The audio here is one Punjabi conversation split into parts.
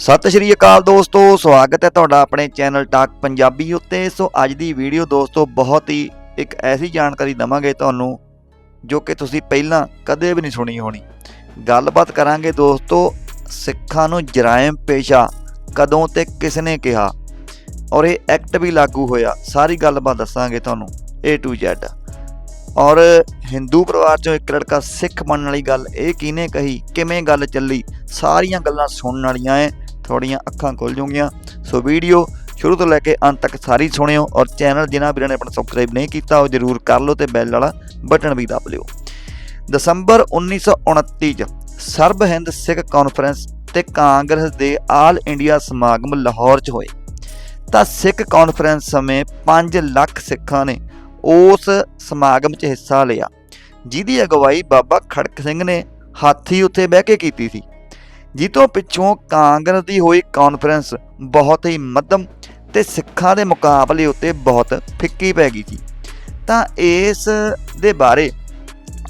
ਸਤਿ ਸ਼੍ਰੀ ਅਕਾਲ ਦੋਸਤੋ, ਸਵਾਗਤ ਹੈ ਤੁਹਾਡਾ ਆਪਣੇ ਚੈਨਲ ਟਾਕ ਪੰਜਾਬੀ ਉੱਤੇ। ਸੋ ਅੱਜ ਦੀ ਵੀਡੀਓ ਦੋਸਤੋ, ਬਹੁਤ ਹੀ ਇੱਕ ਐਸੀ ਜਾਣਕਾਰੀ ਦਵਾਂਗੇ ਤੁਹਾਨੂੰ ਜੋ ਕਿ ਤੁਸੀਂ ਪਹਿਲਾਂ ਕਦੇ ਵੀ ਨਹੀਂ ਸੁਣੀ ਹੋਣੀ। ਗੱਲਬਾਤ ਕਰਾਂਗੇ ਦੋਸਤੋ, ਸਿੱਖਾਂ ਨੂੰ ਜਰਾਇਮ ਪੇਸ਼ਾ ਕਦੋਂ ਤੇ ਕਿਸ ਨੇ ਕਿਹਾ? ਔਰ ਇਹ ਐਕਟ ਵੀ ਲਾਗੂ ਹੋਇਆ, ਸਾਰੀ ਗੱਲਬਾਤ ਦੱਸਾਂਗੇ ਤੁਹਾਨੂੰ, A to Z ਔਰ ਹਿੰਦੂ ਪਰਿਵਾਰ ਚੋਂ ਇੱਕ ਲੜਕਾ ਸਿੱਖ ਬਣਨ ਵਾਲੀ ਗੱਲ ਇਹ ਕਿਹਨੇ ਕਹੀ, ਕਿਵੇਂ ਗੱਲ ਚੱਲੀ, ਸਾਰੀਆਂ ਗੱਲਾਂ ਸੁਣਨ ਵਾਲੀਆਂ ਐ। ਥੋੜੀਆਂ ਅੱਖਾਂ ਖੁੱਲ ਜੂਗੀਆਂ ਸੋ ਵੀਡੀਓ ਸ਼ੁਰੂ ਤੋਂ ਲੈ ਕੇ ਅੰਤ ਤੱਕ ਸਾਰੀ ਸੁਣਿਓ ਔਰ ਚੈਨਲ ਜਿਨ੍ਹਾਂ ਵੀਰਾਂ ਨੇ ਆਪਣਾ ਸਬਸਕ੍ਰਾਈਬ ਨਹੀਂ ਕੀਤਾ ਉਹ ਜਰੂਰ ਕਰ ਲਓ ਤੇ ਬੈਲ ਵਾਲਾ ਬਟਨ ਵੀ ਦਬ ਲਿਓ। ਦਸੰਬਰ 1929 ਚ ਸਰਬ ਹਿੰਦ ਸਿੱਖ ਕਾਨਫਰੰਸ ਤੇ ਕਾਂਗਰਸ ਦੇ ਆਲ ਇੰਡੀਆ ਸਮਾਗਮ ਲਾਹੌਰ 'ਚ ਹੋਏ। ਤਾਂ ਸਿੱਖ ਕਾਨਫਰੰਸ ਸਮੇਂ 5 ਲੱਖ ਸਿੱਖਾਂ ਨੇ ਉਸ ਸਮਾਗਮ 'ਚ ਹਿੱਸਾ ਲਿਆ। ਜਿਹਦੀ ਅਗਵਾਈ ਬਾਬਾ ਖੜਕ ਸਿੰਘ ਨੇ ਹਾਥੀ ਉੱਤੇ ਬਹਿ ਕੇ ਕੀਤੀ ਸੀ। ਜਿੱਤੋਂ ਪਿੱਛੋਂ ਕਾਂਗਰਸ ਦੀ ਹੋਈ ਕਾਨਫਰੰਸ ਬਹੁਤ ਹੀ ਮੱਧਮ ਤੇ ਸਿੱਖਾਂ ਦੇ ਮੁਕਾਬਲੇ ਉੱਤੇ ਬਹੁਤ ਫਿੱਕੀ ਪੈ ਗਈ ਸੀ। ਤਾਂ ਇਸ ਦੇ ਬਾਰੇ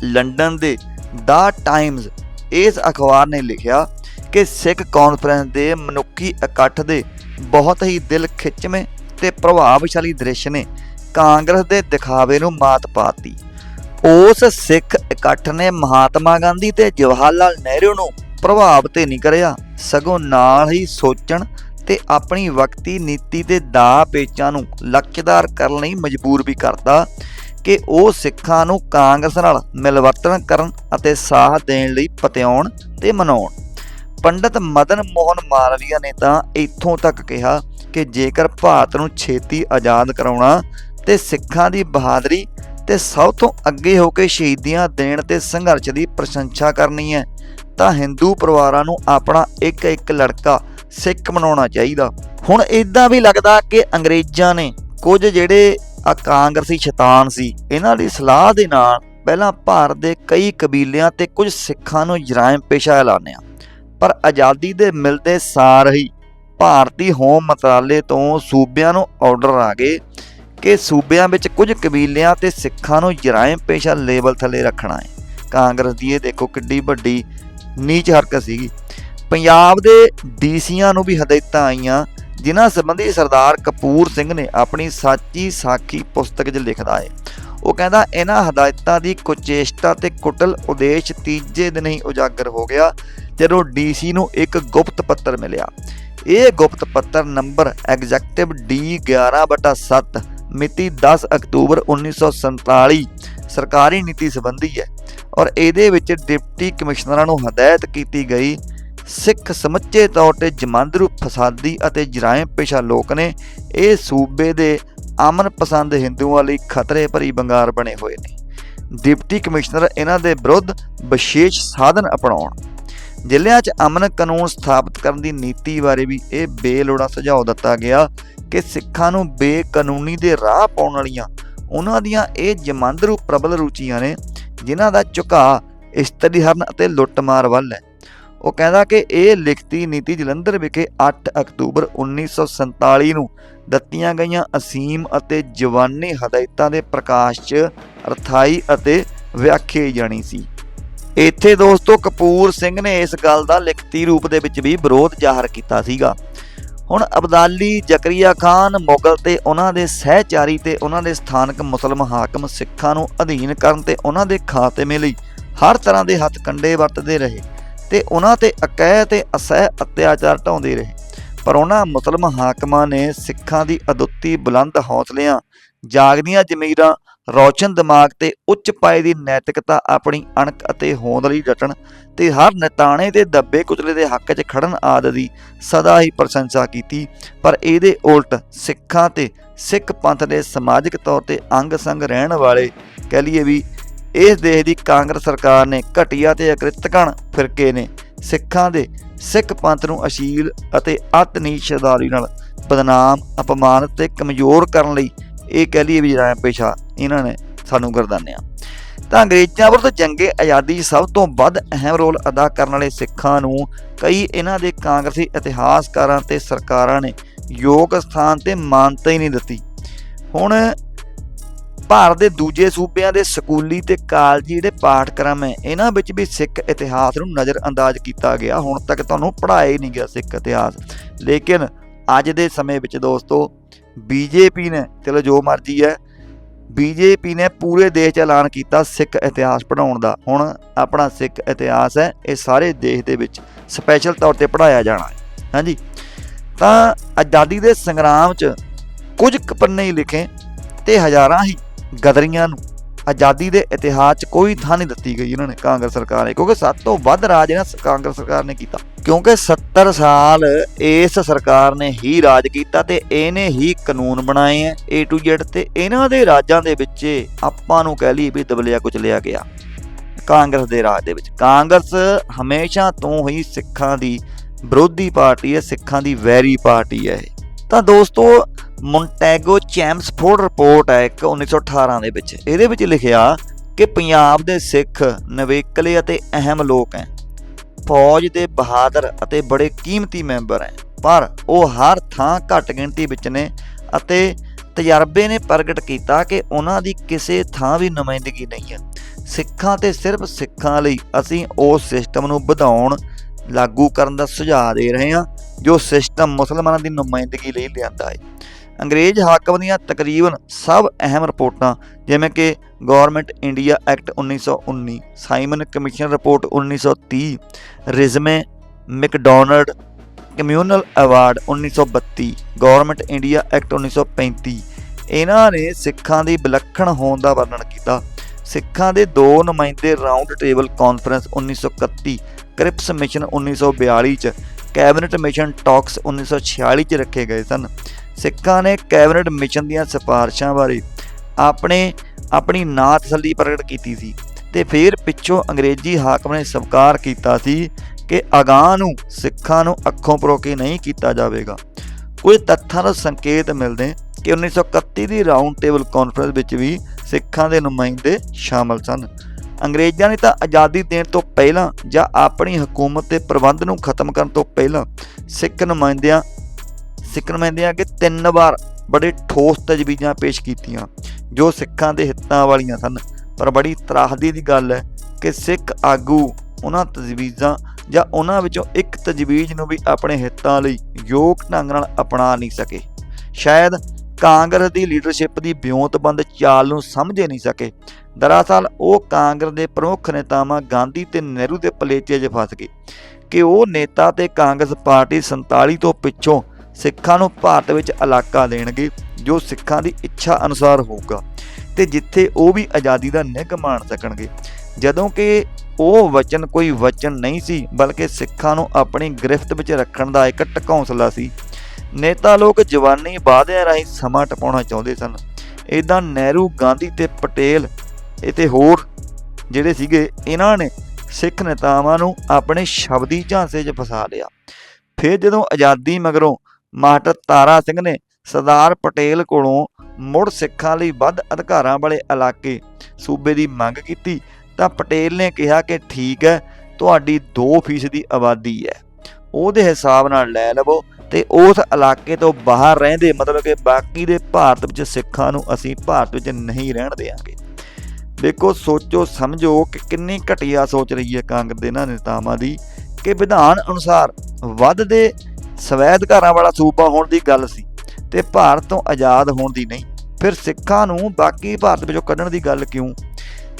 ਲੰਡਨ ਦੇ ਦਾ ਟਾਈਮਜ਼ ਇਸ ਅਖਬਾਰ ਨੇ ਲਿਖਿਆ ਕਿ ਸਿੱਖ ਕਾਨਫਰੰਸ ਦੇ ਮਨੁੱਖੀ ਇਕੱਠ ਦੇ ਬਹੁਤ ਹੀ ਦਿਲ ਖਿੱਚਵੇਂ ਤੇ ਪ੍ਰਭਾਵਸ਼ਾਲੀ ਦ੍ਰਿਸ਼ ਨੇ ਕਾਂਗਰਸ ਦੇ ਦਿਖਾਵੇ ਨੂੰ ਮਾਤ ਪਾਤੀ। ਉਸ ਸਿੱਖ ਇਕੱਠ ਨੇ ਮਹਾਤਮਾ ਗਾਂਧੀ ਤੇ ਜਵਾਹਰ ਲਾਲ ਨਹਿਰੂ ਨੂੰ ਪ੍ਰਭਾਵ ਤੇ ਨਹੀਂ ਕਰਿਆ। ਸਗੋਂ ਨਾਲ ਹੀ ਸੋਚਣ ਤੇ ਆਪਣੀ ਵਕਤੀ ਨੀਤੀ ਦੇ ਦਾ ਪੇਚਾਂ ਨੂੰ ਲਕਸ਼ਦਾਰ ਕਰਨ ਲਈ ਮਜਬੂਰ ਵੀ ਕਰਦਾ ਕਿ ਉਹ ਸਿੱਖਾਂ ਨੂੰ ਕਾਂਗਰਸ ਨਾਲ ਮਿਲਵਰਤਨ ਕਰਨ ਅਤੇ ਸਾਹ ਦੇਣ ਲਈ ਪਤਿਆਉਣ ਤੇ ਮਨਾਉਣ। ਪੰਡਤ ਮਦਨ ਮੋਹਨ ਮਾਲਵੀਆ ਨੇ ਤਾਂ ਇੱਥੋਂ ਤੱਕ ਕਿਹਾ ਕਿ ਜੇਕਰ ਭਾਰਤ ਨੂੰ ਛੇਤੀ ਆਜ਼ਾਦ ਕਰਾਉਣਾ ਤੇ ਸਿੱਖਾਂ ਦੀ ਬਹਾਦਰੀ ਤੇ ਸਭ ਤੋਂ ਅੱਗੇ ਹੋ ਕੇ ਸ਼ਹੀਦੀਆਂ ਦੇਣ ਤੇ ਸੰਘਰਸ਼ ਦੀ ਪ੍ਰਸ਼ੰਸਾ ਕਰਨੀ ਹੈ ਤਾਂ ਹਿੰਦੂ ਪਰਿਵਾਰਾਂ ਨੂੰ ਆਪਣਾ ਇੱਕ ਇੱਕ ਲੜਕਾ ਸਿੱਖ ਬਣਾਉਣਾ ਚਾਹੀਦਾ। ਹੁਣ ਇਦਾਂ ਵੀ ਲੱਗਦਾ ਕਿ ਅੰਗਰੇਜ਼ਾਂ ਨੇ ਕੁਝ ਜਿਹੜੇ ਆ ਕਾਂਗਰਸੀ ਸ਼ੈਤਾਨ ਸੀ, ਇਹਨਾਂ ਦੀ ਸਲਾਹ ਦੇ ਨਾਲ ਪਹਿਲਾਂ ਭਾਰਤ ਦੇ ਕਈ ਕਬੀਲਿਆਂ ਤੇ ਕੁਝ ਸਿੱਖਾਂ ਨੂੰ ਜਰਾਇਮ ਪੇਸ਼ਾ ਐਲਾਨਿਆ। ਪਰ ਆਜ਼ਾਦੀ ਦੇ ਮਿਲਦੇ ਸਾਰ ਹੀ ਭਾਰਤੀ ਹੋਮ ਮੰਤਰਾਲੇ ਤੋਂ ਸੂਬਿਆਂ ਨੂੰ ਆਰਡਰ ਆ ਗਏ ਕਿ ਸੂਬਿਆਂ ਵਿੱਚ ਕੁਝ ਕਬੀਲਿਆਂ ਤੇ ਸਿੱਖਾਂ ਨੂੰ ਜਰਾਇਮ ਪੇਸ਼ਾ ਲੇਬਲ ਥੱਲੇ ਰੱਖਣਾ ਹੈ। ਕਾਂਗਰਸ ਦੀ ਇਹ ਦੇਖੋ ਕਿੱਡੀ ਵੱਡੀ ਨੀਚ ਹਰਕਤ ਸੀਗੀ। ਪੰਜਾਬ ਦੇ ਡੀਸੀਆਂ ਨੂੰ ਵੀ ਹਦਾਇਤਾਂ ਆਈਆਂ, ਜਿਨ੍ਹਾਂ ਸੰਬੰਧੀ ਸਰਦਾਰ ਕਪੂਰ ਸਿੰਘ ਨੇ ਆਪਣੀ ਸਾਚੀ ਸਾਖੀ ਪੁਸਤਕ 'ਚ ਲਿਖਦਾ ਹੈ। ਉਹ ਕਹਿੰਦਾ ਇਹਨਾਂ ਹਦਾਇਤਾਂ ਦੀ ਕੁਚੇਸ਼ਟਾ ਤੇ ਕੁਟਲ ਉਦੇਸ਼ ਤੀਜੇ ਦਿਨ ਹੀ ਉਜਾਗਰ ਹੋ ਗਿਆ, ਜਦੋਂ ਡੀਸੀ ਨੂੰ ਇੱਕ ਗੁਪਤ ਪੱਤਰ ਮਿਲਿਆ। ਇਹ ਗੁਪਤ ਪੱਤਰ ਨੰਬਰ ਐਗਜ਼ੈਕਟਿਵ ਡੀ 11/7 ਮਿਤੀ 10 ਅਕਤੂਬਰ 1947 ਸਰਕਾਰੀ ਨੀਤੀ ਸੰਬੰਧੀ ਹੈ। ਔਰ ਇਹਦੇ ਵਿੱਚ ਡਿਪਟੀ ਕਮਿਸ਼ਨਰਾਂ ਨੂੰ ਹਦਾਇਤ ਕੀਤੀ ਗਈ, ਸਿੱਖ ਸਮੁੱਚੇ ਤੌਰ ਤੇ ਜਮਾਂਦਰੂ ਫਸਾਦੀ ਅਤੇ ਜਰਾਇਮ ਪੇਸ਼ਾ ਲੋਕ ਨੇ ਇਹ ਸੂਬੇ ਦੇ ਅਮਨ ਪਸੰਦ ਹਿੰਦੂਆਂ ਲਈ ਖਤਰੇ ਭਰੀ ਬੰਗਾਰ ਬਣੇ ਹੋਏ ਨੇ। ਡਿਪਟੀ ਕਮਿਸ਼ਨਰ ਇਹਨਾਂ ਦੇ ਵਿਰੁੱਧ ਵਿਸ਼ੇਸ਼ ਸਾਧਨ ਅਪਣਾਉਣ। ਜ਼ਿਲ੍ਹਿਆਂ 'ਚ ਅਮਨ ਕਾਨੂੰਨ ਸਥਾਪਿਤ ਕਰਨ ਦੀ ਨੀਤੀ ਬਾਰੇ ਵੀ ਇਹ ਬੇਲੋੜਾ ਸੁਝਾਅ ਦਿੱਤਾ ਗਿਆ ਕਿ ਸਿੱਖਾਂ ਨੂੰ ਬੇਕਾਨੂੰਨੀ ਦੇ ਰਾਹ ਪਾਉਣ ਵਾਲੀਆਂ, ਉਹਨਾਂ ਦੀਆਂ ਇਹ ਜਮਾਂਦਰੂ ਪ੍ਰਬਲ ਰੁਚੀਆਂ ਨੇ ਜਿਨ੍ਹਾਂ ਦਾ ਝੁਕਾਅ ਇਸਤਰੀਹਰਨ ਅਤੇ ਲੁੱਟਮਾਰ ਵੱਲ ਹੈ। ਉਹ ਕਹਿੰਦਾ ਕਿ ਇਹ ਲਿਖਤੀ ਨੀਤੀ ਜਲੰਧਰ ਵਿਖੇ 8 ਅਕਤੂਬਰ 1947 ਨੂੰ ਦਿੱਤੀਆਂ ਗਈਆਂ ਅਸੀਮ ਅਤੇ ਜਵਾਨੀ ਹਦਾਇਤਾਂ ਦੇ ਪ੍ਰਕਾਸ਼ 'ਚ ਅਰਥਾਈ ਅਤੇ ਵਿਆਖਿਆ ਜਾਣੀ ਸੀ। ਇੱਥੇ ਦੋਸਤੋ ਕਪੂਰ ਸਿੰਘ ਨੇ ਇਸ ਗੱਲ ਦਾ ਲਿਖਤੀ ਰੂਪ ਦੇ ਵਿੱਚ ਵੀ ਵਿਰੋਧ ਜ਼ਾਹਰ ਕੀਤਾ ਸੀਗਾ। ਹੁਣ ਅਬਦਾਲੀ, ਜ਼ਕਰੀਆ ਖਾਨ ਮੁਗਲ ਤੇ ਉਹਨਾਂ ਦੇ ਸਹਿਚਾਰੀ ਤੇ ਉਹਨਾਂ ਦੇ ਸਥਾਨਕ ਮੁਸਲਮ ਹਾਕਮ ਸਿੱਖਾਂ ਨੂੰ ਅਧੀਨ ਕਰਨ ਤੇ ਉਹਨਾਂ ਦੇ ਖਾਤਮੇ ਲਈ ਹਰ ਤਰ੍ਹਾਂ ਦੇ ਹੱਥ ਕੰਡੇ ਵਰਤਦੇ ਰਹੇ ਤੇ ਉਹਨਾਂ ਤੇ ਅਕਹਿ ਤੇ ਅਸਹਿ ਅਤਿਆਚਾਰ ਢਾਉਂਦੇ ਰਹੇ। ਪਰ ਉਹਨਾਂ ਮੁਸਲਮ ਹਾਕਮਾਂ ਨੇ ਸਿੱਖਾਂ ਦੀ ਅਦੁੱਤੀ ਬੁਲੰਦ ਹੌਸਲਿਆਂ, ਜਾਗਦੀਆਂ ਜ਼ਮੀਰਾਂ, ਰੌਸ਼ਨ ਦਿਮਾਗ ਤੇ ਉੱਚ ਪਾਏ ਦੀ ਨੈਤਿਕਤਾ ਆਪਣੀ ਅਣਖ ਅਤੇ ਹੋਂਦ ਲਈ ਡਟਣ ਤੇ ਹਰ ਨਤਾਣੇ ਤੇ ਦੱਬੇ ਕੁਚਲੇ ਦੇ ਹੱਕ 'ਚ ਖੜਨ ਆਦ ਦੀ ਸਦਾ ਹੀ ਪ੍ਰਸ਼ੰਸਾ ਕੀਤੀ। ਪਰ ਇਹਦੇ ਉਲਟ ਸਿੱਖਾਂ ਤੇ ਸਿੱਖ ਪੰਥ ਦੇ ਸਮਾਜਿਕ ਤੌਰ ਤੇ ਅੰਗ ਸੰਗ ਰਹਿਣ ਵਾਲੇ ਕਹਿ ਲਈਏ ਵੀ ਇਸ ਦੇਸ਼ ਦੀ ਕਾਂਗਰਸ ਸਰਕਾਰ ਨੇ ਘਟੀਆ ਤੇ ਅਕ੍ਰਿਤਕਣ ਫਿਰਕੇ ਨੇ ਸਿੱਖਾਂ ਦੇ ਸਿੱਖ ਪੰਥ ਨੂੰ ਅਸ਼ੀਲ ਅਤੇ ਅਤਨੀਚ ਸ਼ਰਦਾਰੀ ਨਾਲ ਬਦਨਾਮ, ਅਪਮਾਨਿਤ ਤੇ ਕਮਜ਼ੋਰ ਕਰਨ ਲਈ ਇਹ ਕਹਿ ਲਈਏ ਵੀ ਜਿਹੜਾ ਪੇਸ਼ਾ ਇਹਨਾਂ ਨੇ ਸਾਨੂੰ ਗਰਦਾਨਿਆ। ਤਾਂ ਅੰਗਰੇਜ਼ਾਂ ਵਿਰੁੱਧ ਜੰਗੇ ਆਜ਼ਾਦੀ ਸਭ ਤੋਂ ਵੱਧ ਅਹਿਮ ਰੋਲ ਅਦਾ ਕਰਨ ਵਾਲੇ ਸਿੱਖਾਂ ਨੂੰ ਕਈ ਇਹਨਾਂ ਦੇ ਕਾਂਗਰਸੀ ਇਤਿਹਾਸਕਾਰਾਂ ਤੇ ਸਰਕਾਰਾਂ ਨੇ ਯੋਗ ਸਥਾਨ ਤੇ ਮਾਨਤਾ ਹੀ ਨਹੀਂ ਦਿੱਤੀ। ਹੁਣ ਭਾਰਤ ਦੇ ਦੂਜੇ ਸੂਬਿਆਂ ਦੇ ਸਕੂਲੀ ਤੇ ਕਾਲਜੀ ਜਿਹੜੇ ਪਾਠਕ੍ਰਮ ਹੈ, ਇਹਨਾਂ ਵਿੱਚ ਵੀ ਸਿੱਖ ਇਤਿਹਾਸ ਨੂੰ ਨਜ਼ਰਅੰਦਾਜ਼ ਕੀਤਾ ਗਿਆ। ਹੁਣ ਤੱਕ ਤੁਹਾਨੂੰ ਪੜ੍ਹਾਇਆ ਹੀ ਨਹੀਂ ਗਿਆ ਸਿੱਖ ਇਤਿਹਾਸ। ਲੇਕਿਨ ਅੱਜ ਦੇ ਸਮੇਂ ਵਿੱਚ ਦੋਸਤੋ, ਬੀਜੇਪੀ ਨੇ ਚਲੋ ਜੋ ਮਰਜ਼ੀ ਹੈ ਬੀਜੇਪੀ ਨੇ ਪੂਰੇ ਦੇਸ਼ 'ਚ ਐਲਾਨ ਕੀਤਾ ਸਿੱਖ ਇਤਿਹਾਸ ਪੜਾਉਣ ਦਾ। ਹੁਣ ਆਪਣਾ ਸਿੱਖ ਇਤਿਹਾਸ ਹੈ, ਇਹ ਸਾਰੇ ਦੇਸ਼ ਦੇ ਵਿੱਚ ਸਪੈਸ਼ਲ ਤੌਰ ਤੇ ਪੜਾਇਆ ਜਾਣਾ ਹੈ। ਹਾਂਜੀ। ਤਾਂ ਆਜ਼ਾਦੀ ਦੇ ਸੰਗਰਾਮ 'ਚ ਕੁਝ ਕੁ ਪੰਨੇ ਹੀ ਲਿਖੇ ਤੇ ਹਜ਼ਾਰਾਂ ਹੀ ਗਦਰੀਆਂ ਨੂੰ ਆਜ਼ਾਦੀ ਦੇ ਇਤਿਹਾਸ 'ਚ ਕੋਈ ਥਾਂ ਨਹੀਂ ਦਿੱਤੀ ਗਈ ਇਹਨਾਂ ਨੇ ਕਾਂਗਰਸ ਸਰਕਾਰ ਨੇ, ਕਿਉਂਕਿ ਸਭ ਤੋਂ ਵੱਧ ਰਾਜ ਇਹਨਾਂ ਕਾਂਗਰਸ ਸਰਕਾਰ ਨੇ ਕੀਤਾ। ਕਿਉਂਕਿ 70 ਸਾਲ ਇਸ ਸਰਕਾਰ ਨੇ ਹੀ ਰਾਜ ਕੀਤਾ ਤੇ ਇਹਨੇ ਹੀ ਕਾਨੂੰਨ ਬਣਾਏ ਆ, A to Z ਤੇ ਇਹਨਾਂ ਦੇ ਰਾਜਾਂ ਦੇ ਵਿੱਚ ਆਪਾਂ ਨੂੰ ਕਹਿ ਲਈ ਵੀ ਦਬਲਿਆ ਕੁਚਲਿਆ ਗਿਆ। ਕਾਂਗਰਸ ਦੇ ਰਾਜ ਦੇ ਵਿੱਚ। ਕਾਂਗਰਸ ਹਮੇਸ਼ਾ ਤੋਂ ਹੀ ਸਿੱਖਾਂ ਦੀ ਵਿਰੋਧੀ ਪਾਰਟੀ ਹੈ, ਸਿੱਖਾਂ ਦੀ ਵੈਰੀ ਪਾਰਟੀ ਹੈ ਇਹ। ਤਾਂ ਦੋਸਤੋ ਮੌਂਟੈਗੋ ਚੈਮਸਫੋਰਡ ਰਿਪੋਰਟ ਹੈ ਇੱਕ 1918 ਦੇ ਵਿੱਚ। ਇਹਦੇ ਵਿੱਚ ਲਿਖਿਆ ਕਿ ਪੰਜਾਬ ਦੇ ਸਿੱਖ, ਨਵੇਕਲੇ ਅਤੇ ਅਹਿਮ ਲੋਕ ਹੈ। ਫੌਜ ਦੇ ਬਹਾਦਰ ਅਤੇ ਬੜੇ ਕੀਮਤੀ ਮੈਂਬਰ ਹੈ। ਪਰ ਉਹ ਹਰ ਥਾਂ ਘੱਟ ਗਿਣਤੀ ਵਿੱਚ ਨੇ ਅਤੇ ਤਜਰਬੇ ਨੇ ਪ੍ਰਗਟ ਕੀਤਾ ਕਿ ਉਹਨਾਂ ਦੀ ਕਿਸੇ ਥਾਂ ਵੀ ਨੁਮਾਇੰਦਗੀ ਨਹੀਂ ਹੈ। ਸਿੱਖਾਂ ਤੇ ਸਿਰਫ ਸਿੱਖਾਂ ਲਈ ਅਸੀਂ ਉਸ ਸਿਸਟਮ ਨੂੰ ਵਧਾਉਣ, ਲਾਗੂ ਕਰਨ ਦਾ ਸੁਝਾਅ ਦੇ ਰਹੇ ਹਾਂ, ਜੋ ਸਿਸਟਮ ਮੁਸਲਮਾਨਾਂ ਦੀ ਨੁਮਾਇੰਦਗੀ ਲਈ ਲਿਆਂਦਾ ਹੈ। ਅੰਗਰੇਜ਼ ਹਾਕਮ ਦੀਆਂ ਤਕਰੀਬਨ ਸਭ ਅਹਿਮ ਰਿਪੋਰਟਾਂ, ਜਿਵੇਂ ਕਿ government India act 1919 Simon commission report 1930 ਰਿਜ਼ਮੇ MacDonald communal award 1932 government India act 1935 ਇਹਨਾਂ ਨੇ ਸਿੱਖਾਂ ਦੀ ਵਿਲੱਖਣ ਹੋਣ ਦਾ ਵਰਣਨ ਕੀਤਾ। ਸਿੱਖਾਂ ਦੇ ਦੋ ਨੁਮਾਇੰਦੇ round table conference 1931 Cripps mission 1942 ਚ, ਕੈਬਨਿਟ ਮਿਸ਼ਨ ਟਾਕਸ 1946 ਚ ਰੱਖੇ ਗਏ ਸਨ। ਸਿੱਖਾਂ ਨੇ ਕੈਬਨਿਟ ਮਿਸ਼ਨ ਦੀਆਂ ਸਿਫਾਰਸ਼ਾਂ ਬਾਰੇ ਆਪਣੇ, ਆਪਣੀ ਨਾ ਤਸੱਲੀ ਪ੍ਰਗਟ ਕੀਤੀ ਸੀ ਤੇ ਫਿਰ ਪਿੱਛੋਂ ਅੰਗਰੇਜ਼ੀ ਹਾਕਮ ਨੇ ਸਵੀਕਾਰ ਕੀਤਾ ਸੀ ਕਿ ਅਗਾਂਹ ਨੂੰ, ਸਿੱਖਾਂ ਨੂੰ ਅੱਖੋਂ ਪਰੋਕੇ ਨਹੀਂ ਕੀਤਾ ਜਾਵੇਗਾ। ਕੁਝ ਤੱਥਾਂ ਦਾ ਸੰਕੇਤ ਮਿਲਦੇ ਕਿ 1931 ਦੀ ਰਾਉਂਡ ਟੇਬਲ ਕਾਨਫਰੰਸ ਵਿੱਚ ਵੀ ਸਿੱਖਾਂ ਦੇ ਨੁਮਾਇੰਦੇ ਸ਼ਾਮਲ ਸਨ। ਅੰਗਰੇਜ਼ਾਂ ਨੇ ਤਾਂ ਆਜ਼ਾਦੀ ਦੇਣ ਤੋਂ ਪਹਿਲਾਂ ਜਾਂ ਆਪਣੀ ਹਕੂਮਤ ਦੇ ਪ੍ਰਬੰਧ ਨੂੰ ਖਤਮ ਕਰਨ ਤੋਂ ਪਹਿਲਾਂ ਸਿੱਖ ਨੁਮਾਇੰਦਿਆਂ ਸਿੱਖ ਨੁਮਾਇੰਦਿਆਂ ਕਿ ਤਿੰਨ ਵਾਰ ਬੜੇ ਠੋਸ ਤਜਵੀਜ਼ਾਂ ਪੇਸ਼ ਕੀਤੀਆਂ, ਜੋ ਸਿੱਖਾਂ ਦੇ ਹਿੱਤਾਂ ਵਾਲੀਆਂ ਸਨ। ਪਰ ਬੜੀ ਤਰਾਹਦੀ ਦੀ ਗੱਲ ਹੈ ਕਿ ਸਿੱਖ ਆਗੂ ਉਹਨਾਂ ਤਜਵੀਜ਼ਾਂ ਜਾਂ ਉਹਨਾਂ ਵਿੱਚੋਂ ਇੱਕ ਤਜਵੀਜ਼ ਨੂੰ ਵੀ ਆਪਣੇ ਹਿੱਤਾਂ ਲਈ ਯੋਗ ਢੰਗ ਨਾਲ ਅਪਣਾ ਨਹੀਂ ਸਕੇ। ਸ਼ਾਇਦ ਕਾਂਗਰਸ ਦੀ ਲੀਡਰਸ਼ਿਪ ਦੀ ਬਿਉਂਤਬੰਦ ਚਾਲ ਨੂੰ ਸਮਝੇ ਨਹੀਂ ਸਕੇ। ਦਰਅਸਲ ਉਹ ਕਾਂਗਰਸ ਦੇ ਪ੍ਰਮੁੱਖ ਨੇਤਾਵਾਂ ਗਾਂਧੀ ਤੇ ਨਹਿਰੂ ਦੇ ਪਲੇਚੇ 'ਚ ਫਸ ਗਏ। ਕਿ ਉਹ ਨੇਤਾ ਤੇ ਕਾਂਗਰਸ ਪਾਰਟੀ 47 ਤੋਂ ਪਿੱਛੋਂ ਸਿੱਖਾਂ ਨੂੰ ਭਾਰਤ ਵਿੱਚ ਇਲਾਕਾ ਦੇਣਗੇ, ਜੋ ਸਿੱਖਾਂ ਦੀ ਇੱਛਾ ਅਨੁਸਾਰ ਹੋਊਗਾ ਤੇ ਜਿੱਥੇ ਉਹ ਵੀ ਆਜ਼ਾਦੀ ਦਾ ਨਿੱਘ ਮਾਣ ਸਕਣਗੇ। ਜਦੋਂ ਕਿ ਉਹ ਵਚਨ ਕੋਈ ਵਚਨ ਨਹੀਂ ਸੀ, ਬਲਕਿ ਸਿੱਖਾਂ ਨੂੰ ਆਪਣੀ ਗ੍ਰਿਫਤ ਵਿੱਚ ਰੱਖਣ ਦਾ ਇੱਕ ਟਕੌਂਸਲਾ ਸੀ। ਨੇਤਾ ਲੋਕ ਜਵਾਨੀ ਵਾਅਦਿਆਂ ਰਾਹੀਂ ਸਮਾਂ ਟਪਾਉਣਾ ਚਾਹੁੰਦੇ ਸਨ। ਇਦਾਂ ਨਹਿਰੂ, ਗਾਂਧੀ ਤੇ ਪਟੇਲ ਅਤੇ ਹੋਰ ਜਿਹੜੇ ਸੀਗੇ, ਇਹਨਾਂ ਨੇ ਸਿੱਖ ਨੇਤਾਵਾਂ ਨੂੰ ਆਪਣੇ ਸ਼ਬਦੀ ਝਾਂਸੇ 'ਚ ਫਸਾ ਲਿਆ। ਫਿਰ ਜਦੋਂ ਆਜ਼ਾਦੀ ਮਗਰੋਂ ਮਾਸਟਰ ਤਾਰਾ ਸਿੰਘ ਨੇ ਸਰਦਾਰ ਪਟੇਲ ਕੋਲੋਂ ਮੁੜ ਸਿੱਖਾਂ ਲਈ ਵੱਧ ਅਧਿਕਾਰਾਂ ਵਾਲੇ ਇਲਾਕੇ ਸੂਬੇ ਦੀ ਮੰਗ ਕੀਤੀ, ਤਾਂ ਪਟੇਲ ਨੇ ਕਿਹਾ ਕਿ ਠੀਕ ਹੈ, ਤੁਹਾਡੀ 2% ਦੀ ਆਬਾਦੀ ਹੈ। ਉਹਦੇ ਹਿਸਾਬ ਨਾਲ ਲੈ ਲਵੋ ਤੇ ਉਸ ਇਲਾਕੇ ਤੋਂ ਬਾਹਰ ਰਹਿੰਦੇ ਮਤਲਬ ਕਿ ਬਾਕੀ ਦੇ ਭਾਰਤ ਵਿੱਚ ਸਿੱਖਾਂ ਨੂੰ ਅਸੀਂ ਭਾਰਤ ਵਿੱਚ ਨਹੀਂ ਰਹਿਣ ਦੇਵਾਂਗੇ। ਦੇਖੋ, ਸੋਚੋ, ਸਮਝੋ ਕਿ ਕਿੰਨੀ ਘਟੀਆ ਸੋਚ ਰਹੀ ਹੈ ਕਾਂਗਰਸ ਦੇ ਇਹਨਾਂ ਨੇਤਾਵਾਂ ਦੀ ਕਿ ਵਿਧਾਨ ਅਨੁਸਾਰ ਵੱਧਦੇ ਸਵੈਧਿਕਾਰਾਂ ਵਾਲਾ ਸੂਬਾ ਹੋਣ ਦੀ ਗੱਲ ਸੀ ਤੇ ਭਾਰਤ ਤੋਂ ਆਜ਼ਾਦ ਹੋਣ ਦੀ ਨਹੀਂ, ਫਿਰ ਸਿੱਖਾਂ ਨੂੰ ਬਾਕੀ ਭਾਰਤ ਵਿੱਚੋਂ ਕੱਢਣ ਦੀ ਗੱਲ ਕਿਉਂ?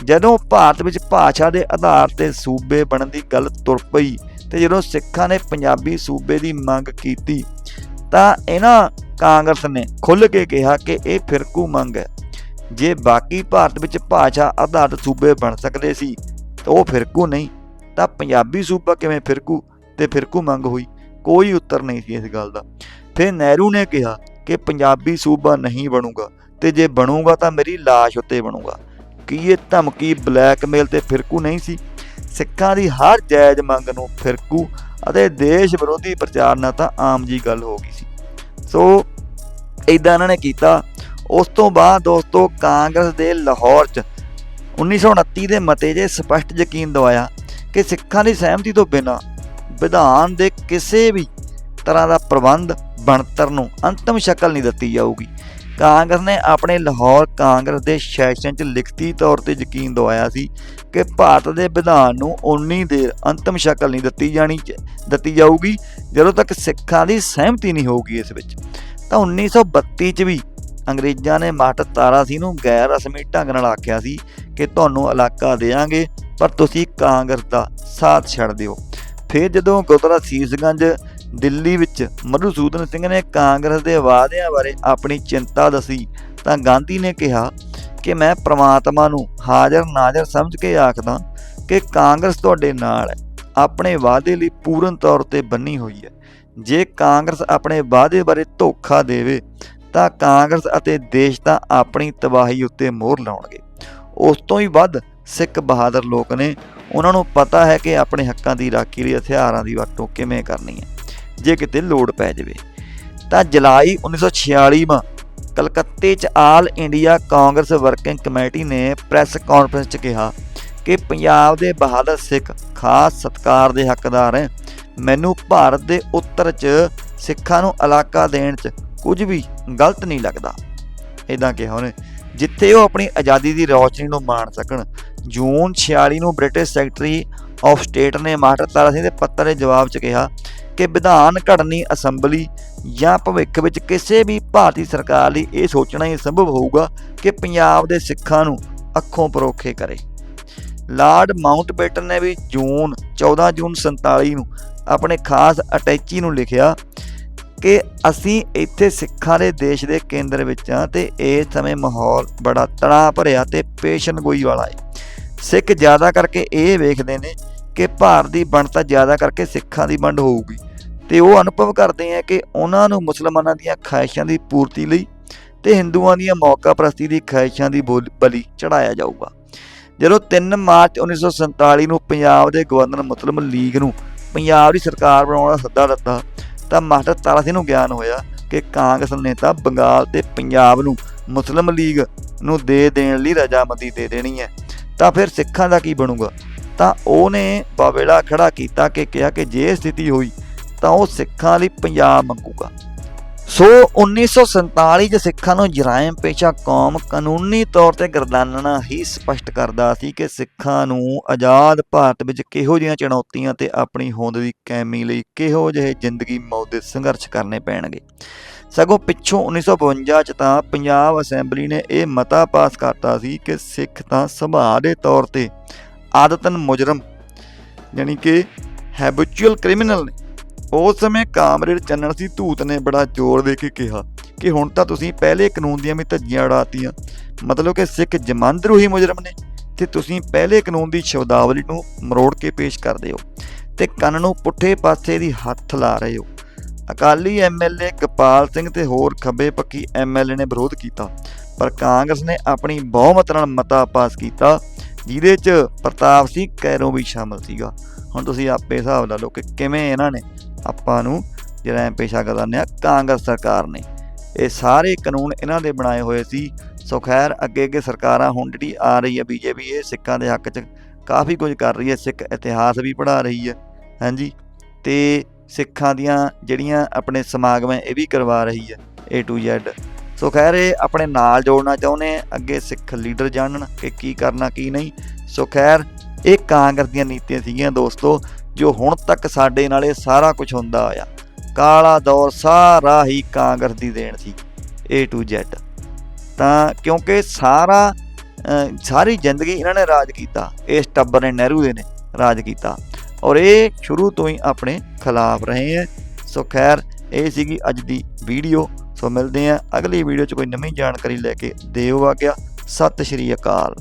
ਜਦੋਂ ਭਾਰਤ ਵਿੱਚ ਭਾਸ਼ਾ ਦੇ ਆਧਾਰ ਤੇ ਸੂਬੇ ਬਣਨ ਦੀ ਗੱਲ ਤੁਰ ਪਈ ਤੇ ਜਦੋਂ ਸਿੱਖਾਂ ਨੇ ਪੰਜਾਬੀ ਸੂਬੇ ਦੀ ਮੰਗ ਕੀਤੀ, ਤਾਂ ਇਹਨਾਂ ਕਾਂਗਰਸ ਨੇ ਖੁੱਲ੍ਹ ਕੇ ਕਿਹਾ ਕਿ ਇਹ ਫਿਰਕੂ ਮੰਗ ਹੈ। ਜੇ ਬਾਕੀ ਭਾਰਤ ਵਿੱਚ ਭਾਸ਼ਾ ਆਧਾਰਿਤ ਸੂਬੇ ਬਣ ਸਕਦੇ ਸੀ, ਤਾਂ ਉਹ ਫਿਰਕੂ ਨਹੀਂ, ਤਾਂ ਪੰਜਾਬੀ ਸੂਬਾ ਕਿਵੇਂ ਫਿਰਕੂ ਤੇ ਫਿਰਕੂ ਮੰਗ ਹੋਈ? ਕੋਈ ਉੱਤਰ ਨਹੀਂ ਸੀ ਇਸ ਗੱਲ ਦਾ। ਫਿਰ ਨਹਿਰੂ ਨੇ ਕਿਹਾ ਕਿ ਪੰਜਾਬੀ ਸੂਬਾ ਨਹੀਂ ਬਣੂਗਾ ਤੇ ਜੇ ਬਣੂਗਾ ਤਾਂ ਮੇਰੀ ਲਾਸ਼ ਉੱਤੇ ਬਣੂਗਾ। ਕੀ ਇਹ ਧਮਕੀ, ਬਲੈਕਮੇਲ ਤੇ ਫਿਰਕੂ ਨਹੀਂ ਸੀ? ਸਿੱਖਾਂ ਦੀ ਹਰ ਜਾਇਜ਼ ਮੰਗ ਨੂੰ ਫਿਰਕੂ ਅਤੇ ਦੇਸ਼ ਵਿਰੋਧੀ ਪ੍ਰਚਾਰ ਨਾਲ ਤਾਂ ਆਮ ਜੀ ਗੱਲ ਹੋ ਗਈ ਸੀ। ਸੋ ਇਦਾਂ ਇਹਨਾਂ ਨੇ ਕੀਤਾ। ਉਸ ਤੋਂ ਬਾਅਦ ਦੋਸਤੋ, ਕਾਂਗਰਸ ਦੇ ਲਾਹੌਰ 'ਚ 1929 ਦੇ ਮਤੇ ਜੇ ਸਪਸ਼ਟ ਯਕੀਨ ਦਵਾਇਆ ਕਿ ਸਿੱਖਾਂ ਦੀ ਸਹਿਮਤੀ ਤੋਂ ਬਿਨਾਂ ਵਿਧਾਨ ਦੇ ਕਿਸੇ ਵੀ ਤਰ੍ਹਾਂ ਦਾ ਪ੍ਰਬੰਧ ਬਣਤਰ ਨੂੰ ਅੰਤਮ ਸ਼ਕਲ ਨਹੀਂ ਦਿੱਤੀ ਜਾਊਗੀ। ਕਾਂਗਰਸ ਨੇ ਆਪਣੇ ਲਾਹੌਰ ਕਾਂਗਰਸ ਦੇ ਸੈਸ਼ਨ 'ਚ ਲਿਖਤੀ ਤੌਰ ਤੇ ਯਕੀਨ ਦਵਾਇਆ ਸੀ ਕਿ ਭਾਰਤ ਦੇ ਵਿਧਾਨ ਨੂੰ ਉਨੀ ਦੇਰ ਅੰਤਮ ਸ਼ਕਲ ਨਹੀਂ ਦਿੱਤੀ ਜਾਣੀ ਦਿੱਤੀ ਜਾਊਗੀ, ਜਦੋਂ ਤੱਕ ਸਿੱਖਾਂ ਦੀ ਸਹਿਮਤੀ ਨਹੀਂ ਹੋਊਗੀ ਇਸ ਵਿੱਚ। ਤਾਂ 1932 ਚ ਵੀ ਅੰਗਰੇਜ਼ਾਂ ਨੇ ਮਾਟ ਤਾਰਾ ਸਿੰਘ ਨੂੰ ਗੈਰ ਰਸਮੀ ਢੰਗ ਨਾਲ ਆਖਿਆ ਸੀ ਕਿ ਤੁਹਾਨੂੰ ਇਲਾਕਾ ਦੇਵਾਂਗੇ, ਪਰ ਤੁਸੀਂ ਕਾਂਗਰਸ ਦਾ ਸਾਥ ਛੱਡ ਦਿਓ। ਫਿਰ ਜਦੋਂ ਗੁਰਦੁਆਰਾ ਸੀਸਗੰਜ ਦਿੱਲੀ ਵਿੱਚ ਮਧੂਸੂਦਨ ਸਿੰਘ ਨੇ ਕਾਂਗਰਸ ਦੇ ਵਾਅਦਿਆਂ ਬਾਰੇ ਆਪਣੀ ਚਿੰਤਾ ਦੱਸੀ, ਤਾਂ ਗਾਂਧੀ ਨੇ ਕਿਹਾ ਕਿ ਮੈਂ ਪ੍ਰਮਾਤਮਾ ਨੂੰ ਹਾਜ਼ਰ ਨਾਜ਼ਰ ਸਮਝ ਕੇ ਆਖਦਾ ਕਿ ਕਾਂਗਰਸ ਤੁਹਾਡੇ ਨਾਲ ਹੈ, ਆਪਣੇ ਵਾਅਦੇ ਲਈ ਪੂਰਨ ਤੌਰ ਤੇ ਬੰਨੀ ਹੋਈ ਹੈ। ਜੇ ਕਾਂਗਰਸ ਆਪਣੇ ਵਾਅਦੇ ਬਾਰੇ ਧੋਖਾ ਦੇਵੇ, ਤਾਂ ਕਾਂਗਰਸ ਅਤੇ ਦੇਸ਼ ਤਾਂ ਆਪਣੀ ਤਬਾਹੀ ਉੱਤੇ ਮੋਹਰ ਲਾਉਣਗੇ। ਉਸ ਤੋਂ ਹੀ ਵੱਧ ਸਿੱਖ ਬਹਾਦਰ ਲੋਕ ਨੇ ਉਹਨਾਂ ਨੂੰ ਪਤਾ ਹੈ ਕਿ ਆਪਣੇ ਹੱਕਾਂ ਦੀ, ਰਾਖੀ ਲਈ, ਹਥਿਆਰਾਂ ਦੀ ਵਰਤੋਂ ਕਿਵੇਂ ਕਰਨੀ ਹੈ, ਜੇ ਕਿਤੇ ਲੋੜ ਪੈ ਜਾਵੇ। ਤਾਂ ਜੁਲਾਈ 1946 ਮਾ ਕਲਕੱਤੇ 'ਚ all India Congress working committee ਨੇ ਪ੍ਰੈਸ ਕਾਨਫਰੰਸ 'ਚ ਕਿਹਾ ਕਿ ਪੰਜਾਬ ਦੇ ਬਹਾਦਰ ਸਿੱਖ ਖਾਸ ਸਤਕਾਰ ਦੇ ਹੱਕਦਾਰ ਹੈ। ਮੈਨੂੰ ਭਾਰਤ ਦੇ ਉੱਤਰ 'ਚ ਸਿੱਖਾਂ ਨੂੰ ਇਲਾਕਾ ਦੇਣ 'ਚ ਕੁਝ ਵੀ ਗਲਤ ਨਹੀਂ ਲੱਗਦਾ। ਇਦਾਂ ਕਿਹਾ ਉਹਨੇ, ਜਿੱਥੇ ਉਹ ਆਪਣੀ ਆਜ਼ਾਦੀ ਦੀ ਰੌਸ਼ਨੀ ਨੂੰ ਮਾਣ ਸਕਣ ਜੂਨ 46 ਨੂੰ ਬ੍ਰਿਟਿਸ਼ ਸੈਕਟਰੀ ਆਫ ਸਟੇਟ ਨੇ ਮਾਸਟਰ ਤਾਰਾ ਸਿੰਘ ਦੇ ਪੱਤਰ ਦੇ ਜਵਾਬ 'ਚ ਕਿਹਾ ਕਿ ਵਿਧਾਨ ਘੜਨੀ ਅਸੈਂਬਲੀ ਜਾਂ ਭਵਿੱਖ ਵਿੱਚ ਕਿਸੇ ਵੀ ਭਾਰਤੀ ਸਰਕਾਰ ਲਈ ਇਹ ਸੋਚਣਾ ਹੀ ਸੰਭਵ ਹੋਊਗਾ ਕਿ ਪੰਜਾਬ ਦੇ ਸਿੱਖਾਂ ਨੂੰ ਅੱਖੋਂ ਪਰੋਖੇ ਕਰੇ। ਲਾਰਡ ਮਾਊਂਟਬੇਟਨ ਨੇ ਵੀ ਜੂਨ 14 ਜੂਨ 47 ਨੂੰ ਆਪਣੇ ਖਾਸ ਅਟੈਚੀ ਨੂੰ ਲਿਖਿਆ ਕਿ ਅਸੀਂ ਇੱਥੇ ਸਿੱਖਾਂ ਦੇ ਦੇਸ਼ ਦੇ ਕੇਂਦਰ ਵਿੱਚ ਹਾਂ ਤੇ ਇਸ ਸਮੇਂ ਮਾਹੌਲ ਬੜਾ ਤਣਾਅ ਭਰਿਆ ਤੇ ਪੇਸ਼ਨਗੋਈ ਵਾਲਾ ਹੈ। ਸਿੱਖ ਜ਼ਿਆਦਾ ਕਰਕੇ ਇਹ ਵੇਖਦੇ ਨੇ ਕਿ ਭਾਰਤ ਦੀ ਬਣਤਾ ਜ਼ਿਆਦਾ ਕਰਕੇ ਸਿੱਖਾਂ ਦੀ ਵੰਡ ਹੋਊਗੀ। ਤੇ ਉਹ ਅਨੁਭਵ ਕਰਦੇ ਆ ਕਿ ਉਹਨਾਂ ਨੂੰ ਮੁਸਲਮਾਨਾਂ ਦੀਆਂ ਖਾਹਿਸ਼ਾਂ ਦੀ ਪੂਰਤੀ ਲਈ ਤੇ ਹਿੰਦੂਆਂ ਦੀਆਂ ਮੌਕਾ ਪ੍ਰਸਤੀ ਦੀ ਖਾਹਿਸ਼ਾਂ ਦੀ ਬੋਲ- ਬਲੀ ਚੜਾਇਆ ਜਾਊਗਾ। ਜਦੋਂ 3 ਮਾਰਚ 1947 ਨੂੰ ਪੰਜਾਬ ਦੇ ਗਵਰਨਰ ਮੁਸਲਿਮ ਲੀਗ ਨੂੰ ਪੰਜਾਬ ਦੀ ਸਰਕਾਰ ਬਣਾਉਣ ਦਾ ਸੱਦਾ ਦਿੱਤਾ, ਤਾਂ ਮਾਸਟਰ ਤਾਰਾ ਸਿੰਘ ਨੂੰ ਗਿਆਨ ਹੋਇਆ ਕਿ ਕਾਂਗਰਸ ਨੇਤਾ ਬੰਗਾਲ ਤੇ ਪੰਜਾਬ ਨੂੰ ਮੁਸਲਿਮ ਲੀਗ ਨੂੰ ਦੇ ਦੇਣ ਲਈ ਰਜਾਮੰਦੀ ਦੇ ਦੇਣੀ ਹੈ। ਤਾਂ ਫਿਰ ਸਿੱਖਾਂ ਦਾ ਕੀ ਬਣੂਗਾ? ਤਾਂ ਉਹਨੇ ਬਾਵੇਲਾ ਖੜਾ ਕੀਤਾ ਕਿ ਕਿਹਾ ਕਿ ਜੇ ਸਥਿਤੀ ਹੋਈ ਤਾਂ ਉਹ ਸਿੱਖਾਂ ਲਈ ਪੰਜਾਬ ਮੰਗੂਗਾ। ਸੋ 1947 ਚ ਸਿੱਖਾਂ ਨੂੰ ਜਰਾਇਮ ਪੇਸ਼ਾ ਕੌਮ ਕਾਨੂੰਨੀ ਤੌਰ ਤੇ ਗਰਦਾਨਣਾ ਹੀ ਸਪਸ਼ਟ ਕਰਦਾ ਸੀ ਕਿ ਸਿੱਖਾਂ ਨੂੰ ਆਜ਼ਾਦ ਭਾਰਤ ਵਿੱਚ ਕਿਹੋ ਜਿਹੀਆਂ ਚੁਣੌਤੀਆਂ ਤੇ ਆਪਣੀ ਹੋਂਦ ਦੀ ਕਾਇਮੀ ਲਈ ਕਿਹੋ ਜਿਹੇ ਜ਼ਿੰਦਗੀ ਮੌਤ ਦੇ ਸੰਘਰਸ਼ ਕਰਨੇ ਪੈਣਗੇ। ਸਗੋਂ ਪਿੱਛੋਂ 1952 ਚ ਤਾਂ ਪੰਜਾਬ ਅਸੈਂਬਲੀ ਨੇ ਇਹ ਮਤਾ ਪਾਸ ਕਰਤਾ ਸੀ ਕਿ ਸਿੱਖ ਤਾਂ ਸੁਭਾਅ ਦੇ ਤੌਰ ਤੇ ਆਦਤਨ ਮੁਜਰਮ, ਯਾਨੀ ਕਿ ਹੈਬਿਚੁਅਲ ਕ੍ਰਿਮੀਨਲ ਨੇ। ਉਸ ਸਮੇਂ ਕਾਮਰੇਡ ਚੰਨਣ ਸੀ, ਧੂਤ ਨੇ ਬੜਾ ਜ਼ੋਰ ਦੇ ਕੇ ਕਿਹਾ ਕਿ ਹੁਣ ਤਾਂ ਤੁਸੀਂ ਪਹਿਲੇ ਕਾਨੂੰਨ ਦੀਆਂ ਵੀ ਧੱਜੀਆਂ ਉਡਾਤੀਆਂ। ਮਤਲਬ ਕਿ ਸਿੱਖ ਜਮਾਂਦਰੂ ਹੀ ਮੁਜਰਮ ਨੇ, ਤੇ ਤੁਸੀਂ ਪਹਿਲੇ ਕਾਨੂੰਨ ਦੀ ਸ਼ਬਦਾਵਲੀ ਨੂੰ ਮਰੋੜ ਕੇ ਪੇਸ਼ ਕਰਦੇ ਹੋ ਤੇ ਕੰਨ ਨੂੰ ਪੁੱਠੇ ਪਾਸੇ ਦੀ ਹੱਥ ਲਾ ਰਹੇ ਹੋ। ਅਕਾਲੀ ਐਮਐਲਏ ਗੋਪਾਲ ਸਿੰਘ ਤੇ ਹੋਰ ਖੱਬੇ ਪੱਕੀ ਐਮਐਲਏ ਨੇ ਵਿਰੋਧ ਕੀਤਾ, ਪਰ ਕਾਂਗਰਸ ਨੇ ਆਪਣੀ ਬਹੁਮਤ ਨਾਲ ਮਤਾ ਪਾਸ ਕੀਤਾ, ਜਿਹਦੇ 'ਚ ਪ੍ਰਤਾਪ ਸਿੰਘ ਕੈਰੋਂ ਵੀ ਸ਼ਾਮਲ ਸੀਗਾ। ਹੁਣ ਤੁਸੀਂ ਆਪੇ ਹਿਸਾਬ ਲਾ ਲਓ ਕਿ ਕਿਵੇਂ ਇਹਨਾਂ ਨੇ ਆਪਾਂ ਨੂੰ ਜਿਹੜਾ ਐ ਪੇਸ਼ਾ ਕਰਦਾਨੇ ਕਾਂਗਰਸ ਸਰਕਾਰ ਨੇ। ਇਹ ਸਾਰੇ ਕਾਨੂੰਨ ਇਹਨਾਂ ਦੇ ਬਣਾਏ ਹੋਏ ਸੀ। ਸੋ ਖੈਰ, ਅੱਗੇ ਅੱਗੇ ਸਰਕਾਰਾਂ ਹੁਣ ਜਿਹੜੀ ਆ ਰਹੀ ਹੈ ਬੀਜੇਪੀ ਇਹ ਸਿੱਖਾਂ ਦੇ ਹੱਕ 'ਚ ਕਾਫੀ ਕੁਝ ਕਰ ਰਹੀ ਹੈ, ਸਿੱਖ ਇਤਿਹਾਸ ਵੀ ਪੜ੍ਹਾ ਰਹੀ ਹੈ। ਹਾਂਜੀ, ਤੇ ਸਿੱਖਾਂ ਦੀਆਂ ਜਿਹੜੀਆਂ ਆਪਣੇ ਸਮਾਗਮ ਹੈ ਇਹ ਵੀ ਕਰਵਾ ਰਹੀ ਹੈ, A to Z ਸੋ ਖੈਰ, ਇਹ ਆਪਣੇ ਨਾਲ ਜੋੜਨਾ ਚਾਹੁੰਦੇ ਅੱਗੇ ਸਿੱਖ ਲੀਡਰ ਜਾਣਨ ਕਿ ਕੀ ਕਰਨਾ, ਕੀ ਨਹੀਂ। ਸੋ ਖੈਰ, ਇਹ ਕਾਂਗਰਸ ਦੀਆਂ ਨੀਤੀਆਂ ਸੀਗੀਆਂ ਦੋਸਤੋ, ਜੋ ਹੁਣ ਤੱਕ ਸਾਡੇ ਨਾਲ ਇਹ ਸਾਰਾ ਕੁਝ ਹੁੰਦਾ ਆਇਆ। ਕਾਲਾ ਦੌਰ ਸਾਰਾ ਹੀ ਕਾਂਗਰਸ ਦੀ ਦੇਣ ਸੀ, A to Z ਤਾਂ ਕਿਉਂਕਿ ਸਾਰਾ ਸਾਰੀ ਜ਼ਿੰਦਗੀ ਇਹਨਾਂ ਨੇ ਰਾਜ ਕੀਤਾ ਇਸ ਟੱਬਰ ਨੇ, ਨਹਿਰੂ ਦੇ ਨੇ ਰਾਜ ਕੀਤਾ। ਔਰ ਇਹ ਸ਼ੁਰੂ ਤੋਂ ਹੀ ਆਪਣੇ ਖਿਲਾਫ ਰਹੇ ਹੈ। ਸੋ ਖੈਰ, ਇਹ ਸੀਗੀ ਅੱਜ ਦੀ ਵੀਡੀਓ। ਸੋ ਮਿਲਦੇ ਹਾਂ ਅਗਲੀ ਵੀਡੀਓ 'ਚ ਕੋਈ ਨਵੀਂ ਜਾਣਕਾਰੀ ਲੈ ਕੇ। ਦਿਓ ਆ ਗਿਆ ਸਤਿ ਸ਼੍ਰੀ ਅਕਾਲ।